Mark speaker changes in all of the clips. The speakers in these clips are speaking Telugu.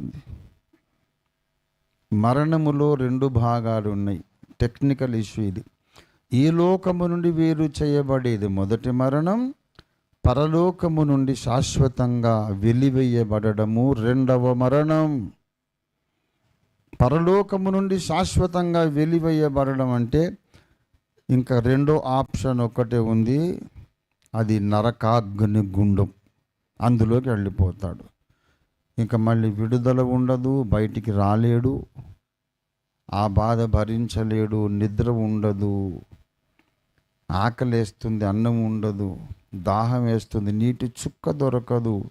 Speaker 1: జరుగుతుంది. మరణములో రెండు భాగాలు ఉన్నాయి. టెక్నికల్ ఇష్యూ ఇది. ఈ లోకము నుండి వేరు చేయబడేది మొదటి మరణం పరలోకము నుండి శాశ్వతంగా వెలివేయబడము రెండవ మరణం. పరలోకము నుండి శాశ్వతంగా వెలివేయబడడం అంటే ఇంకా రెండో ఆప్షన్ ఒకటే ఉంది. అది నరకాగ్ని గుండం. అందులోకి వెళ్ళిపోతాడు. ఇంకా మళ్ళీ విడుదల ఉండదు బయటికి రాలేడు ఆ బాధ భరించలేడు నిద్ర ఉండదు ఆకలేస్తుంది అన్నం ఉండదు దాహం వేస్తుంది నీటి చుక్క దొరకదు.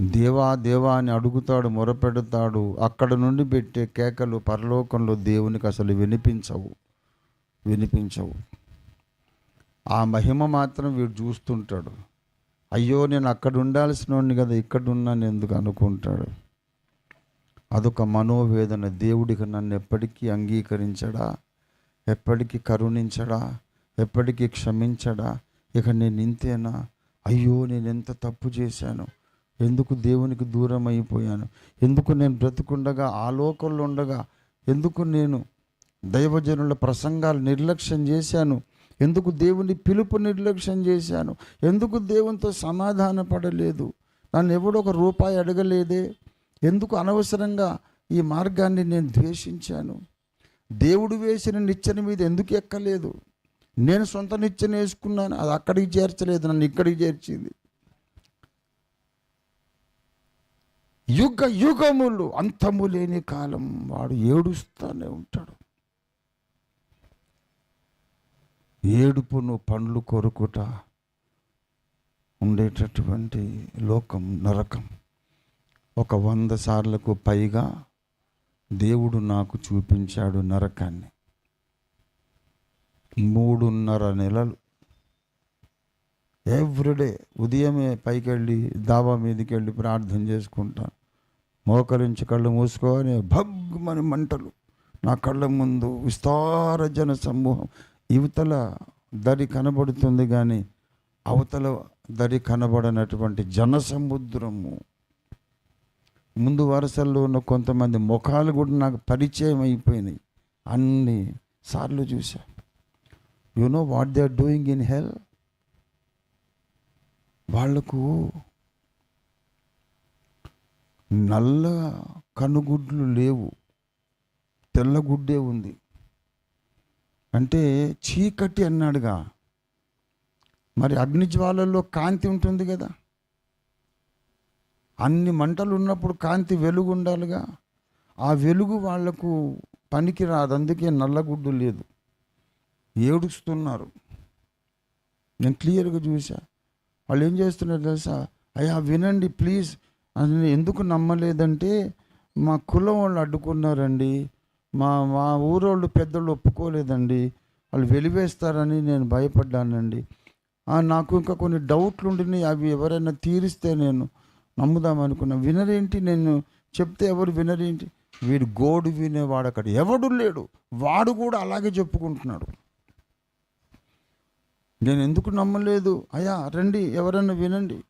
Speaker 1: దేవా దేవా అని అడుగుతాడు మొరపెడతాడు. అక్కడ నుండి పెట్టే కేకలు పరలోకంలో దేవునికి అసలు వినిపించవు వినిపించవు. ఆ మహిమ మాత్రం వీడు చూస్తుంటాడు. అయ్యో నేను అక్కడ ఉండాల్సిన కదా ఇక్కడ ఉన్నాను ఎందుకు అనుకుంటాడు? అదొక మనోవేదన. దేవుడికి నన్ను ఎప్పటికీ అంగీకరించడా? ఎప్పటికీ కరుణించడా? ఎప్పటికీ క్షమించడా? ఇక నేను ఇంతేనా? అయ్యో నేను ఎంత తప్పు చేశాను? ఎందుకు దేవునికి దూరం అయిపోయాను? ఎందుకు నేను బ్రతుకుండగా ఆ లోకంలో ఉండగా? ఎందుకు నేను దైవజనుల ప్రసంగాలు నిర్లక్ష్యం చేశాను? ఎందుకు దేవుని పిలుపు నిర్లక్ష్యం చేశాను? ఎందుకు దేవునితో సమాధాన పడలేదు? నన్ను ఎవడో ఒక రూపాయి అడగలేదే? ఎందుకు అనవసరంగా ఈ మార్గాన్ని నేను ద్వేషించాను? దేవుడు వేసిన నిచ్చెన మీద ఎందుకు ఎక్కలేదు? నేను సొంత నిచ్చెన వేసుకున్నాను అది అక్కడికి చేర్చలేదు నన్ను ఇక్కడికి చేర్చింది. యుగ యుగములు అంతము లేని కాలం వాడు ఏడుస్తూనే ఉంటాడు. ఏడుపును పండ్లు కొరుకుట ఉండేటటువంటి లోకం నరకం. ఒక వంద సార్లకు పైగా దేవుడు నాకు చూపించాడు నరకాన్ని. మూడున్నర నెలలు. ఎవ్రీడే ఉదయమే పైకి వెళ్ళి దాబా మీదకి వెళ్ళి ప్రార్థన చేసుకుంటాను మోకరించి కళ్ళు మూసుకొని భగ్మని మంటలు. నా కళ్ళ ముందు విస్తార జన సమూహం యువతల దరి కనబడుతుంది కానీ అవతల దరి కనబడనటువంటి జనసముద్రము. ముందు వరుసల్లో ఉన్న కొంతమంది ముఖాలు కూడా నాకు పరిచయం అయిపోయినాయి. అన్ని సార్లు చూసా you know what they are doing in hell వాళ్ళకు నల్ల కనుగుడ్లు లేవు. తెల్లగుడ్డే ఉంది. అంటే చీకటి అన్నాడుగా. మరి అగ్నిజ్వాలల్లో కాంతి ఉంటుంది కదా. అన్ని మంటలు ఉన్నప్పుడు కాంతి వెలుగు ఉండాలిగా. ఆ వెలుగు వాళ్ళకు పనికి రాదు అందుకే నల్లగుడ్డు లేదు. ఏడుస్తున్నారు. నేను క్లియర్గా చూసా వాళ్ళు ఏం చేస్తున్నారు తెలుసా? అయ్యా వినండి ప్లీజ్. అని ఎందుకు నమ్మలేదంటే మా కులం వాళ్ళు అడ్డుకున్నారండి. మా మా ఊరోళ్ళు పెద్దోళ్ళు ఒప్పుకోలేదండి. వాళ్ళు వెలివేస్తారని నేను భయపడ్డానండి. నాకు ఇంకా కొన్ని డౌట్లు ఉండినాయి అవి ఎవరైనా తీరిస్తే నేను నమ్ముదాం అనుకున్నా. వినరేంటి నేను చెప్తే ఎవరు వినరేంటి? వీడు గోడు వినేవాడు అక్కడ. ఎవడు లేడు. వాడు కూడా అలాగే చెప్పుకుంటున్నాడు. నేను ఎందుకు నమ్మలేదు? అయ్యా రండి ఎవరైనా వినండి.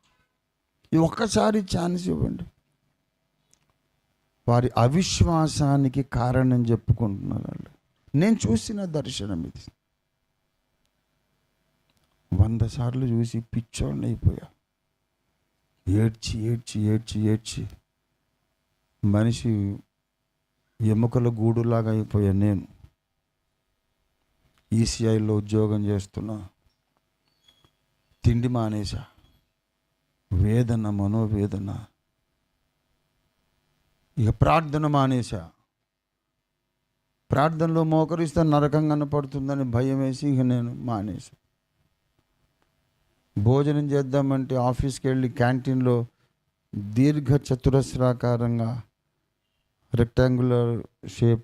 Speaker 1: ఈ ఒక్కసారి ఛాన్స్ ఇవ్వండి. వారి అవిశ్వాసానికి కారణం చెప్పుకుంటున్నారు వాళ్ళు నేను చూసిన దర్శనం ఇది. వంద సార్లు చూసి పిచ్చోడిని అయిపోయా. ఏడ్చి ఏడ్చి ఏడ్చి ఏడ్చి మనిషి ఎముకల గూడులాగా అయిపోయా నేను. ఈసీఐలో ఉద్యోగం చేస్తున్నా తిండి మానేశా. వేదన మనోవేదన ఇక ప్రార్థన మానేశా. ప్రార్థనలో మోకరిస్తే నరకం కనపడుతుందని భయం వేసి ఇక నేను మానేశా. భోజనం చేద్దామంటే ఆఫీస్కి వెళ్ళి క్యాంటీన్లో దీర్ఘ చతురస్రాకారంగా రెక్టాంగులర్ షేప్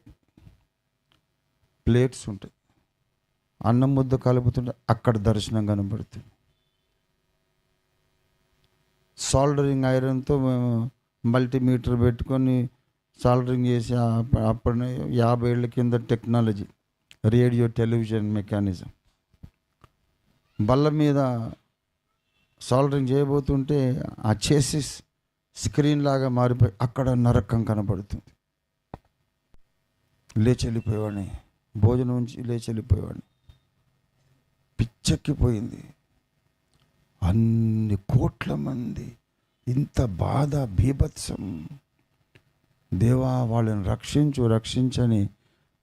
Speaker 1: ప్లేట్స్ ఉంటాయి. అన్నం ముద్ద కలుపుతుంటే అక్కడ దర్శనం కనబడుతుంది. సాల్డరింగ్ ఐరన్తో మేము మల్టీమీటర్ పెట్టుకొని సాల్డరింగ్ చేసి అప్పటి యాభై ఏళ్ళ కింద టెక్నాలజీ రేడియో టెలివిజన్ మెకానిజం. బల్ల మీద సాల్డరింగ్ చేయబోతుంటే ఆ చేసిస్ స్క్రీన్ లాగా మారిపోయి అక్కడ నరకం కనబడుతుంది. లేచి వెళ్ళిపోయేవాడిని భోజనం నుంచి లేచి వెళ్ళిపోయేవాడిని పిచ్చెక్కిపోయింది. అన్ని కోట్ల మంది ఇంత బాధ బీభత్సం. దేవా వాళ్ళని రక్షించు రక్షించని.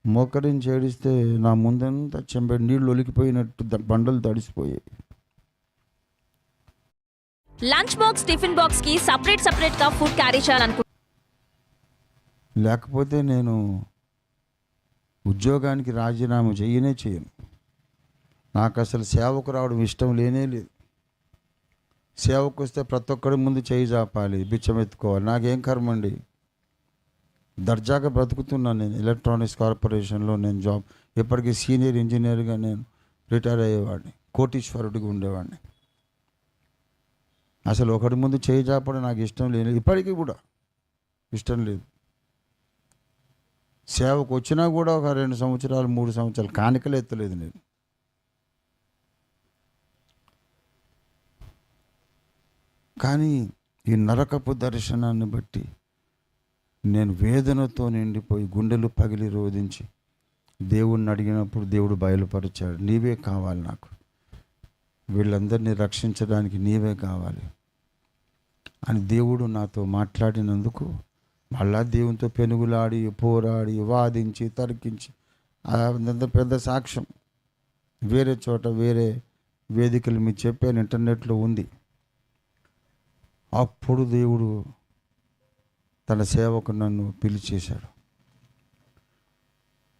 Speaker 1: మోకరించి ఏడిస్తే నా ముందంతా చెంబె నీళ్ళు ఒలికిపోయినట్టు బండలు తడిసిపోయాయి.
Speaker 2: లంచ్ బాక్స్ టిఫిన్ బాక్స్కి సపరేట్ సపరేట్గా ఫుడ్ క్యారీ
Speaker 1: లేకపోతే నేను ఉద్యోగానికి రాజీనామా చేయనే చేయను. నాకు అసలు సేవకు రావడం ఇష్టం లేనే లేదు. సేవకు వస్తే ప్రతి ఒక్కడి ముందు చేయి చాపాలి బిచ్చం ఎత్తుకోవాలి. నాకేం కర్మ అండి దర్జాగా బ్రతుకుతున్నాను నేను. ఎలక్ట్రానిక్స్ కార్పొరేషన్లో నేను జాబ్. ఇప్పటికీ సీనియర్ ఇంజనీర్గా నేను రిటైర్ అయ్యేవాడిని. కోటీశ్వరుడిగా ఉండేవాడిని. అసలు ఒకటి ముందు చేయి చాపడం నాకు ఇష్టం లేదు ఇప్పటికీ కూడా ఇష్టం లేదు. సేవకు వచ్చినా కూడా ఒక రెండు సంవత్సరాలు మూడు సంవత్సరాలు కానికలు ఎత్తలేదు నేను. కానీ ఈ నరకపు దర్శనాన్ని బట్టి నేను వేదనతో నిండిపోయి గుండెలు పగిలి రోధించి దేవుణ్ణి అడిగినప్పుడు దేవుడు బయలుపరిచాడు. నీవే కావాలి నాకు. వీళ్ళందరినీ రక్షించడానికి నీవే కావాలి అని దేవుడు నాతో మాట్లాడినందుకు మళ్ళా దేవునితో పెనుగులాడి పోరాడి వాదించి తరికించి పెద్ద సాక్ష్యం. వేరే చోట వేరే వేదికలు మీరు చెప్పాను. ఇంటర్నెట్లో ఉంది. అప్పుడు దేవుడు తన సేవకు నన్ను పిలిచేశాడు.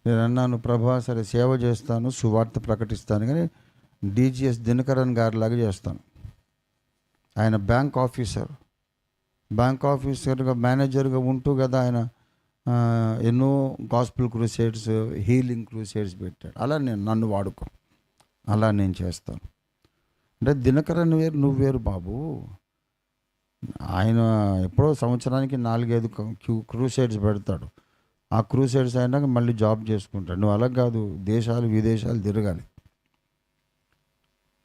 Speaker 1: నేను అన్నాను ప్రభా సరే సేవ చేస్తాను సువార్త ప్రకటిస్తాను కానీ డీజీఎస్ దినకరన్ గారిలాగా చేస్తాను. ఆయన బ్యాంక్ ఆఫీసర్. బ్యాంక్ ఆఫీసర్గా మేనేజర్గా ఉంటూ కదా ఆయన ఎన్నో గాస్పుల్ క్రూసైడ్స్ హీలింగ్ క్రూసైడ్స్ పెట్టాడు. అలా నేను నన్ను వాడుకో. అలా నేను చేస్తాను. అంటే దినకరన్ వేరు నువ్వు వేరు బాబు. ఆయన ఎప్పుడో సంవత్సరానికి నాలుగైదు క్యూ క్రూసైడ్స్ పెడతాడు. ఆ క్రూసైడ్స్ అయినాక మళ్ళీ జాబ్ చేసుకుంటాడు. నువ్వు అలా కాదు దేశాలు విదేశాలు తిరగాలి.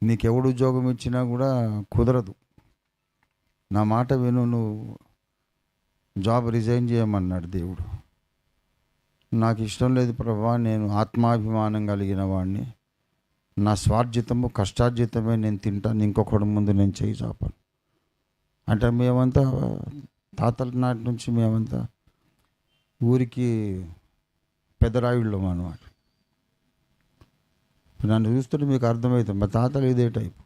Speaker 1: నీకెవడు ఉద్యోగం ఇచ్చినా కూడా కుదరదు. నా మాట విను నువ్వు జాబ్ రిజైన్ చేయమన్నాడు దేవుడు. నాకు ఇష్టం లేదు ప్రభా నేను ఆత్మాభిమానం కలిగిన వాడిని నా స్వార్జితము కష్టార్జితమే నేను తింటాను. ఇంకొకటి ముందు నేను చేయి చాపను. అంటే మేమంతా తాతల నాటి నుంచి మేమంతా ఊరికి పెద్దరాయుళ్ళం అనమాట నన్ను చూస్తుంటే మీకు అర్థమవుతుంది మా తాతలు ఇదే టైపు.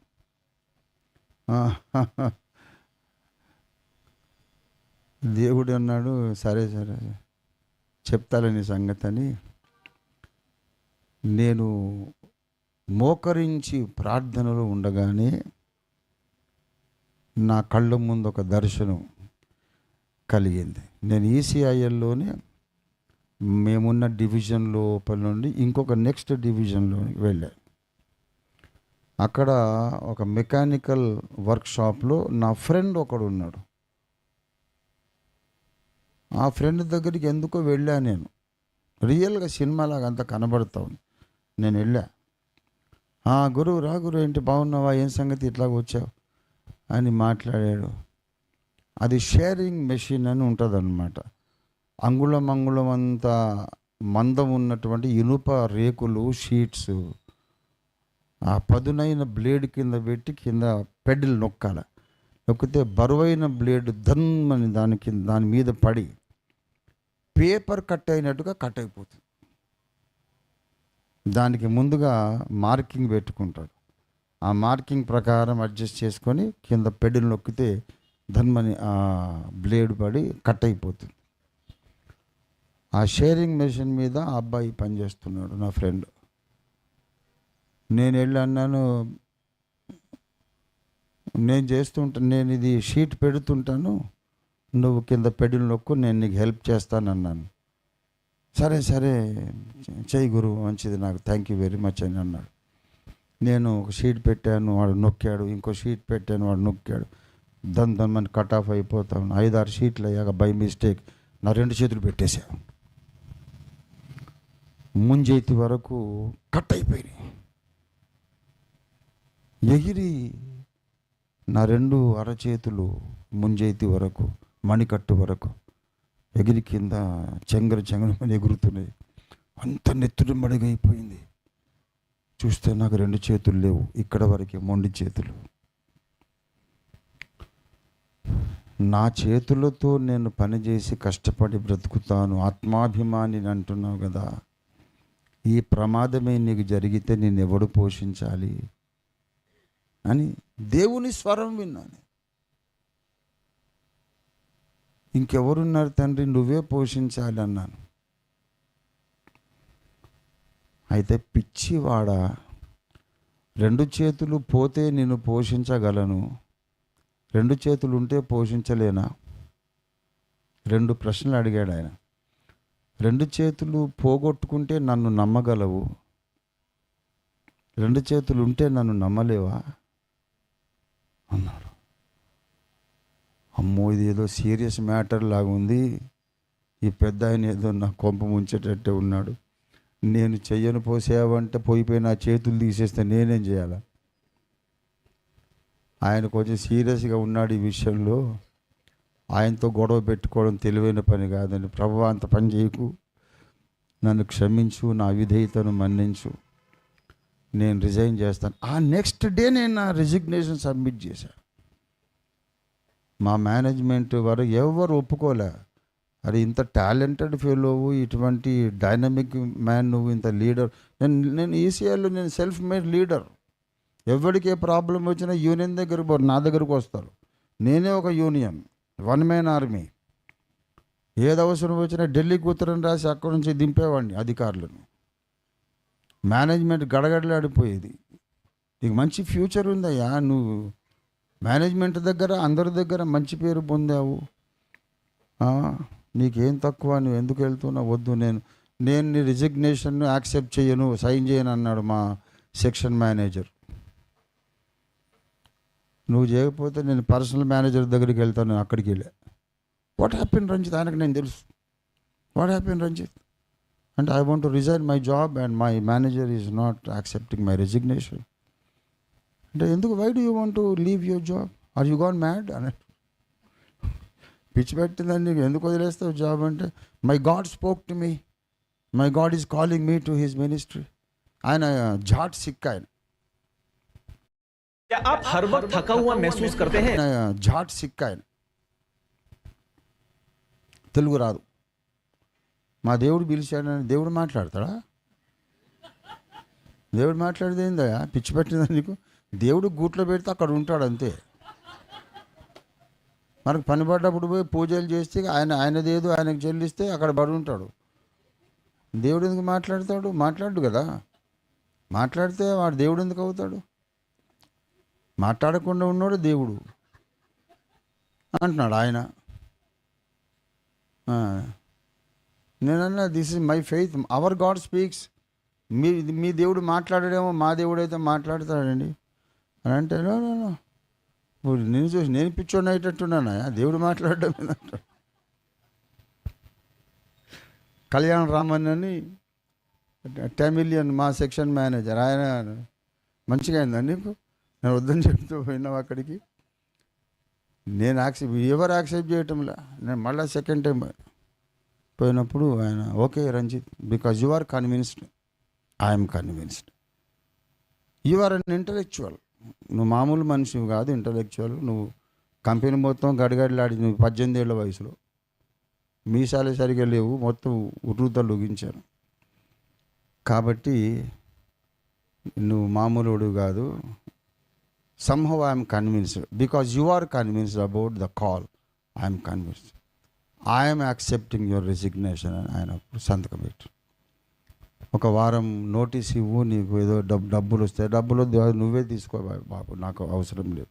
Speaker 1: దేవుడు అన్నాడు సరే సరే చెప్తాలని సంగతి అని. నేను మోకరించి ప్రార్థనలో ఉండగానే నా కళ్ళ ముందు ఒక దర్శనం కలిగింది. నేను ఈసీఐఎల్లోనే మేమున్న డివిజన్ లోపల నుండి ఇంకొక నెక్స్ట్ డివిజన్లోకి వెళ్ళా. అక్కడ ఒక మెకానికల్ వర్క్షాప్లో నా ఫ్రెండ్ ఒకడు ఉన్నాడు. ఆ ఫ్రెండ్ దగ్గరికి ఎందుకో వెళ్ళా నేను. రియల్గా సినిమాలాగా అంత కనబడతా ఉంది. నేను వెళ్ళా. "ఆ, రా గురువు ఏంటి బాగున్నావా? ఏం సంగతి? ఇట్లా వచ్చావు? అని మాట్లాడాడు. అది షేరింగ్ మెషిన్ అని ఉంటుందన్నమాట. అంగుళం అంగుళం అంత మందం ఉన్నటువంటి ఇనుప రేకులు షీట్స్ ఆ పదునైన బ్లేడ్ కింద పెట్టి కింద పెడ్డలు నొక్కాల. నొక్కితే బరువైన బ్లేడ్ ధన్మని దాని కింద దాని మీద పడి పేపర్ కట్ అయినట్టుగా కట్ అయిపోతుంది. దానికి ముందుగా మార్కింగ్ పెట్టుకుంటాడు. ఆ మార్కింగ్ ప్రకారం అడ్జస్ట్ చేసుకొని కింద పెడ్డిల్ నొక్కితే ధన్మని బ్లేడ్ పడి కట్ అయిపోతుంది. ఆ షేరింగ్ మెషిన్ మీద ఆ అబ్బాయి పనిచేస్తున్నాడు నా ఫ్రెండ్. నేను వెళ్ళి అన్నాను నేను చేస్తుంటాను నేను ఇది షీట్ పెడుతుంటాను నువ్వు కింద పెడిల్ నొక్కు నేను నీకు హెల్ప్ చేస్తాను అన్నాను. సరే సరే చేయి గురువు మంచిది నాకు థ్యాంక్ యూ వెరీ మచ్ అని అన్నాడు. నేను ఒక షీట్ పెట్టాను వాడు నొక్కాడు ఇంకో షీట్ పెట్టాను వాడు నొక్కాడు. దన్ దన్ మన కట్ ఆఫ్ అయిపోతాను ఐదారు షీట్లు అయ్యాక బై మిస్టేక్ నా రెండు చేతులు పెట్టేశాను ముంజైతి వరకు కట్ అయిపోయినాయి. ఎగిరి నా రెండు అరచేతులు ముంజైతి వరకు మణికట్టు వరకు ఎగిరి కింద చెంగర చెంగర ఎగురుతున్నాయి. అంత నెత్తుడు మడిగైపోయింది. చూస్తే నాకు రెండు చేతులు లేవు. ఇక్కడ వరకే మొండి చేతులు. నా చేతులతో నేను పనిచేసి కష్టపడి బ్రతుకుతాను. ఆత్మాభిమాని అంటున్నావు కదా. ఈ ప్రమాదమే నీకు జరిగితే నేను ఎవడు పోషించాలి? అని దేవుని స్వరం విన్నాను. ఇంకెవరున్నారు తండ్రి? నువ్వే పోషించాలి అన్నాను. అయితే పిచ్చివాడ రెండు చేతులు పోతే నేను పోషించగలను రెండు చేతులు ఉంటే పోషించలేనా? రెండు ప్రశ్నలు అడిగాడు ఆయన. రెండు చేతులు పోగొట్టుకుంటే నన్ను నమ్మగలవు రెండు చేతులు ఉంటే నన్ను నమ్మలేవా? అన్నారు అమ్మో ఇది ఏదో సీరియస్ మ్యాటర్ లాగా ఉంది ఈ పెద్ద ఆయన ఏదో నా కొంప ముంచేటట్టే ఉన్నాడు. నేను చెయ్యను పోసేవంటే పోయిపోయి నా చేతులు తీసేస్తే నేనేం చేయాలా? ఆయన కొంచెం సీరియస్గా ఉన్నాడు ఈ విషయంలో. ఆయనతో గొడవ పెట్టుకోవడం తెలివైన పని కాదని ప్రభు అంత పని చేయకు. నన్ను క్షమించు నా విధేయతను మన్నించు. నేను రిజైన్ చేస్తాను. ఆ నెక్స్ట్ డే నేను నా రిజిగ్నేషన్ సబ్మిట్ చేశాను మా మేనేజ్మెంట్ వారు ఎవరు ఒప్పుకోలే. అరే ఇంత టాలెంటెడ్ ఫెలోవు ఇటువంటి డైనమిక్ మ్యాన్ నువ్వు ఇంత లీడర్. నేను నేను ఈసీఐలో నేను సెల్ఫ్ మేడ్ లీడర్. ఎవరికి ఏ ప్రాబ్లం వచ్చినా యూనియన్ దగ్గర పోరు నా దగ్గరకు వస్తారు. నేనే ఒక యూనియన్ వన్ మ్యాన్ ఆర్మీ. ఏది అవసరం వచ్చినా ఢిల్లీకి ఉత్తరం రాసి అక్కడి నుంచి దింపేవాడిని అధికారులను. మేనేజ్మెంట్ గడగడలాడిపోయేది. నీకు మంచి ఫ్యూచర్ ఉందయ్యా నువ్వు మేనేజ్మెంట్ దగ్గర అందరి దగ్గర మంచి పేరు పొందావు. నీకేం తక్కువ నువ్వు ఎందుకు వెళ్తున్నావు? వద్దు నేను నేను నీ రిజిగ్నేషన్ను యాక్సెప్ట్ చేయను సైన్ చేయను అన్నాడు మా సెక్షన్ మేనేజర్ నువ్వు చేయకపోతే నేను పర్సనల్ మేనేజర్ దగ్గరికి వెళ్తాను నేను అక్కడికి వెళ్ళా. వాట్ హ్యాపీన్ రంజిత్ ఆయనకు నేను తెలుసు. వాట్ హ్యాపీన్ రంజిత్ అంటే I want to resign my job and my manager is not accepting my resignation అంటే ఎందుకు why do you want to leave your job are you gone mad అన్నట్టు. పిచ్చి పెట్టిందని నీకు ఎందుకు వదిలేస్తావు జాబ్ అంటే my god spoke to me my god is calling me to his ministry ఆయన జాట్ సిక్ ఆయన
Speaker 3: क्या आप हर वक्त थका हुआ महसूस करते हैं
Speaker 1: ఆయన జాట్ సిక్ ఆయన తెలుగు రాదు మా దేవుడు పిలిచాడని దేవుడు మాట్లాడతాడా దేవుడు మాట్లాడేది ఏందయ్యా పిచ్చి పెట్టిందా నీకు దేవుడు గూట్లో పెడితే అక్కడ ఉంటాడు అంతే మనకు పని పడ్డప్పుడు పోయి పూజలు చేస్తే ఆయన ఆయనదేదో ఆయనకు చెల్లిస్తే అక్కడ పడి ఉంటాడు. దేవుడు ఎందుకు మాట్లాడతాడు? మాట్లాడు కదా. మాట్లాడితే వాడు దేవుడు ఎందుకు అవుతాడు? మాట్లాడకుండా ఉన్నాడు దేవుడు అంటున్నాడు ఆయన. నేనన్నా this is my faith our God speaks మీ మీ దేవుడు మాట్లాడడేమో మా దేవుడు అయితే మాట్లాడతాడండి. అని అంటే ఇప్పుడు నేను చూసి నేను పిచ్చోడిని అయ్యేటట్టున్నానా? దేవుడు మాట్లాడడం ఏందంటాడు. కళ్యాణ్ రామన్ అని టెమిలియన్ మా సెక్షన్ మేనేజర్. ఆయన మంచిగా అయిందండి నీకు? నేను వద్దని చెప్తూ పోయినావు అక్కడికి. నేను యాక్సెప్ట్ ఎవరు యాక్సెప్ట్ చేయటంలా? నేను మళ్ళీ సెకండ్ టైం పోయినప్పుడు ఆయన okay Ranjith because you are convinced. I'm convinced. You are an intellectual. నువ్వు మామూలు మనిషి కాదు ఇంటలెక్చువల్ నువ్వు కంపెనీ మొత్తం గడిగడిలాడి నువ్వు పద్దెనిమిది ఏళ్ళ వయసులో. మీసాలే సరిగా లేవు మొత్తం ఉర్రూతలు ఊగించాను కాబట్టి నువ్వు మామూలుడు కాదు. Somehow I'm convinced because you are convinced about the call I'm convinced I'm accepting your resignation అని ఆయన సంతకం పెట్టు. ఒక వారం నోటీస్ ఇవ్వు నీకు ఏదో డబ్బు డబ్బులు వస్తాయి. డబ్బులు నువ్వే తీసుకో బాబు నాకు అవసరం లేదు.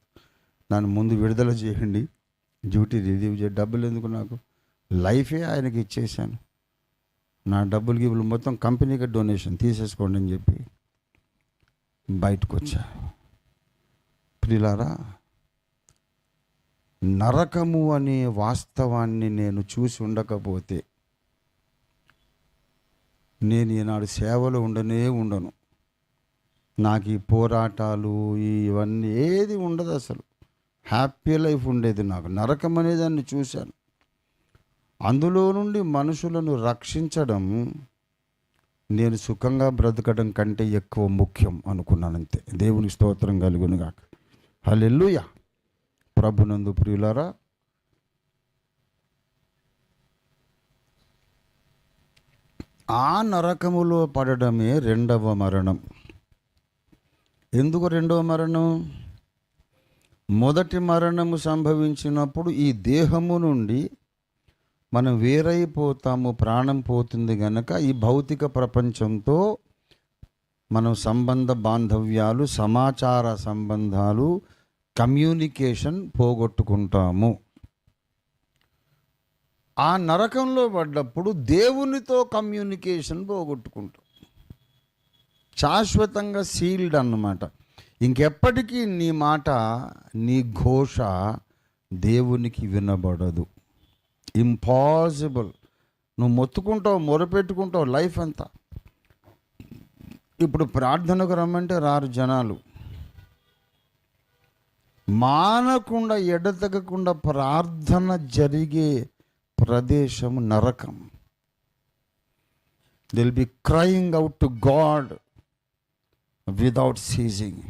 Speaker 1: నన్ను ముందు విడుదల చేయండి డ్యూటీ రిలీవ్ చేయ. డబ్బులు ఎందుకు నాకు? లైఫే ఆయనకి ఇచ్చేసాను నా డబ్బులు గిబ్బులు మొత్తం కంపెనీకి డొనేషన్ తీసేసుకోండి అని చెప్పి బయటకు వచ్చా. ప్రిలారా నరకము అనే వాస్తవాన్ని నేను చూసి ఉండకపోతే నేను ఈనాడు సేవలో ఉండనే ఉండను. నాకు ఈ పోరాటాలు ఇవన్నీ ఏది ఉండదు అసలు. హ్యాపీ లైఫ్ ఉండేది నాకు. నరకం అనేదాన్ని చూశాను. అందులో నుండి మనుషులను రక్షించడం నేను సుఖంగా బ్రతకడం కంటే ఎక్కువ ముఖ్యం అనుకున్నాను అంతే. దేవుని స్తోత్రం కలుగునుగాక హలెల్లుయా. ప్రభునందు ప్రియులారా ఆ నరకములో పడడమే రెండవ మరణం. ఎందుకు రెండవ మరణం? మొదటి మరణము సంభవించినప్పుడు ఈ దేహము నుండి మనం వేరైపోతాము ప్రాణం పోతుంది గనక ఈ భౌతిక ప్రపంచంతో మనం సంబంధ బాంధవ్యాలు సమాచార సంబంధాలు కమ్యూనికేషన్ పోగొట్టుకుంటాము. ఆ నరకంలో పడ్డప్పుడు దేవునితో కమ్యూనికేషన్ పోగొట్టుకుంటాం. శాశ్వతంగా సీల్డ్ అన్నమాట. ఇంకెప్పటికీ నీ మాట నీ ఘోష దేవునికి వినబడదు. ఇంపాసిబుల్. నువ్వు మొత్తుకుంటావు మొరపెట్టుకుంటావు లైఫ్ అంతా. ఇప్పుడు ప్రార్థనకు రమ్మంటే రారు జనాలు. మానకుండా ఎడతెగకుండా ప్రార్థన జరిగే ప్రదేశం నరకం. Till be crying out to God without ceasing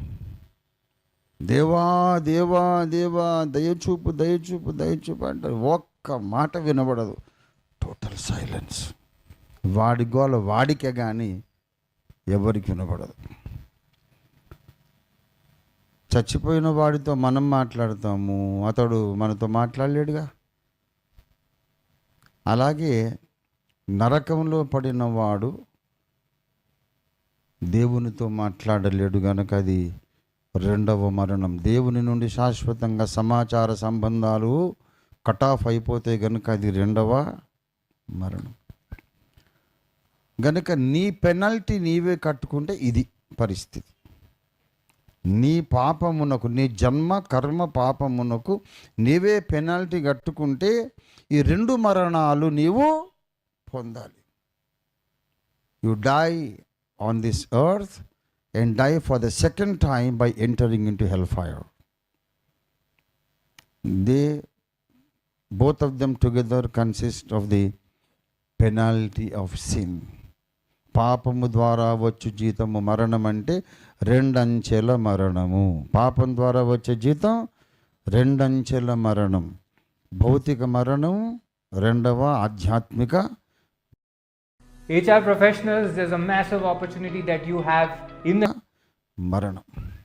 Speaker 1: దేవా దేవా దేవా దయచూపు దయచూపు దయచూపు అంటారు. ఒక్క మాట వినబడదు. టోటల్ సైలెన్స్ వాడి గోల వాడికే కానీ ఎవరికి వినబడదు. చచ్చిపోయిన వాడితో మనం మాట్లాడతాము. అతడు మనతో మాట్లాడలేడుగా. అలాగే నరకంలో పడిన వాడు దేవునితో మాట్లాడలేడు గనక అది రెండవ మరణం. దేవుని నుండి శాశ్వతంగా సమాచార సంబంధాలు కట్ ఆఫ్ అయిపోతే గనుక అది రెండవ మరణం. గనుక నీ పెనల్టీ నీవే కట్టుకుంటే ఇది పరిస్థితి. నీ పాపమునకు నీ జన్మ కర్మ పాపమునకు నీవే పెనాల్టీ కట్టుకుంటే ఈ రెండు మరణాలు నీవు పొందాలి. You die on this earth and die for the second time by entering in to hell fire they both of them together consist of the penalty of sin పాపము ద్వారా వచ్చు జీతము మరణం అంటే రెండంచెల మరణము. పాపం ద్వారా వచ్చే జీతం రెండంచెల మరణం. భౌతిక మరణం రెండవ ఆధ్యాత్మిక
Speaker 4: HR professionals, there's a massive opportunity that you have in the
Speaker 1: మరణం.